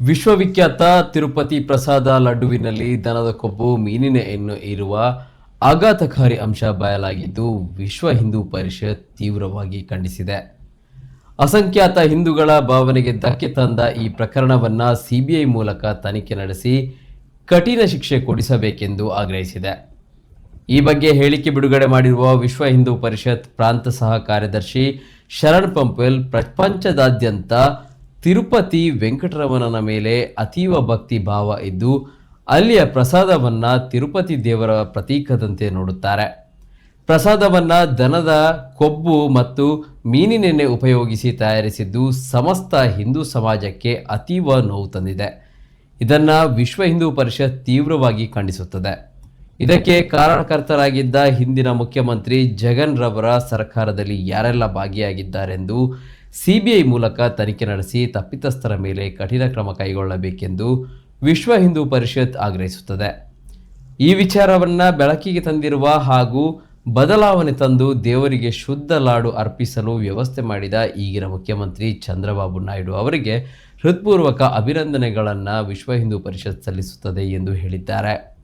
ವಿಶ್ವವಿಖ್ಯಾತ ತಿರುಪತಿ ಪ್ರಸಾದ ಲಡ್ಡುವಿನಲ್ಲಿ ದನದ ಕೊಬ್ಬು, ಮೀನಿನ ಎಣ್ಣೆ ಇರುವ ಆಘಾತಕಾರಿ ಅಂಶ ಬಯಲಾಗಿದ್ದು ವಿಶ್ವ ಹಿಂದೂ ಪರಿಷತ್ ತೀವ್ರವಾಗಿ ಖಂಡಿಸಿದೆ. ಅಸಂಖ್ಯಾತ ಹಿಂದೂಗಳ ಭಾವನೆಗೆ ಧಕ್ಕೆ ತಂದ ಈ ಪ್ರಕರಣವನ್ನು ಸಿಬಿಐ ಮೂಲಕ ತನಿಖೆ ನಡೆಸಿ ಕಠಿಣ ಶಿಕ್ಷೆ ಕೊಡಿಸಬೇಕೆಂದು ಆಗ್ರಹಿಸಿದೆ. ಈ ಬಗ್ಗೆ ಹೇಳಿಕೆ ಬಿಡುಗಡೆ ಮಾಡಿರುವ ವಿಶ್ವ ಹಿಂದೂ ಪರಿಷತ್ ಪ್ರಾಂತ ಸಹ ಕಾರ್ಯದರ್ಶಿ ಶರಣ್ ಪಂಪೆಲ್ ಪ್ರಪಂಚದಾದ್ಯಂತ ತಿರುಪತಿ ವೆಂಕಟರಮಣನ ಮೇಲೆ ಅತೀವ ಭಕ್ತಿ ಭಾವ ಇದ್ದು, ಅಲ್ಲಿಯ ಪ್ರಸಾದವನ್ನ ತಿರುಪತಿ ದೇವರ ಪ್ರತೀಕದಂತೆ ನೋಡುತ್ತಾರೆ. ಪ್ರಸಾದವನ್ನ ದನದ, ಕೊಬ್ಬು ಮತ್ತು ಮೀನಿನೆಣ್ಣೆ ಉಪಯೋಗಿಸಿ ತಯಾರಿಸಿದ್ದು ಸಮಸ್ತ ಹಿಂದೂ ಸಮಾಜಕ್ಕೆ ಅತೀವ ನೋವು ತಂದಿದೆ. ಇದನ್ನು ವಿಶ್ವ ಹಿಂದೂ ಪರಿಷತ್ ತೀವ್ರವಾಗಿ ಖಂಡಿಸುತ್ತದೆ. ಇದಕ್ಕೆ ಕಾರಣಕರ್ತರಾಗಿದ್ದ ಹಿಂದಿನ ಮುಖ್ಯಮಂತ್ರಿ ಜಗನ್ ರವರ ಸರ್ಕಾರದಲ್ಲಿ ಯಾರೆಲ್ಲ ಭಾಗಿಯಾಗಿದ್ದಾರೆಂದು ಸಿಬಿಐ ಮೂಲಕ ತನಿಖೆ ನಡೆಸಿ ತಪ್ಪಿತಸ್ಥರ ಮೇಲೆ ಕಠಿಣ ಕ್ರಮ ಕೈಗೊಳ್ಳಬೇಕೆಂದು ವಿಶ್ವ ಹಿಂದೂ ಪರಿಷತ್ ಆಗ್ರಹಿಸುತ್ತದೆ. ಈ ವಿಚಾರವನ್ನು ಬೆಳಕಿಗೆ ತಂದಿರುವ ಹಾಗೂ ಬದಲಾವಣೆ ತಂದು ದೇವರಿಗೆ ಶುದ್ಧ ಲಾಡು ಅರ್ಪಿಸಲು ವ್ಯವಸ್ಥೆ ಮಾಡಿದ ಈಗಿನ ಮುಖ್ಯಮಂತ್ರಿ ಚಂದ್ರಬಾಬು ನಾಯ್ಡು ಅವರಿಗೆ ಹೃತ್ಪೂರ್ವಕ ಅಭಿನಂದನೆಗಳನ್ನು ವಿಶ್ವ ಹಿಂದೂ ಪರಿಷತ್ ಸಲ್ಲಿಸುತ್ತದೆ ಎಂದು ಹೇಳಿದ್ದಾರೆ.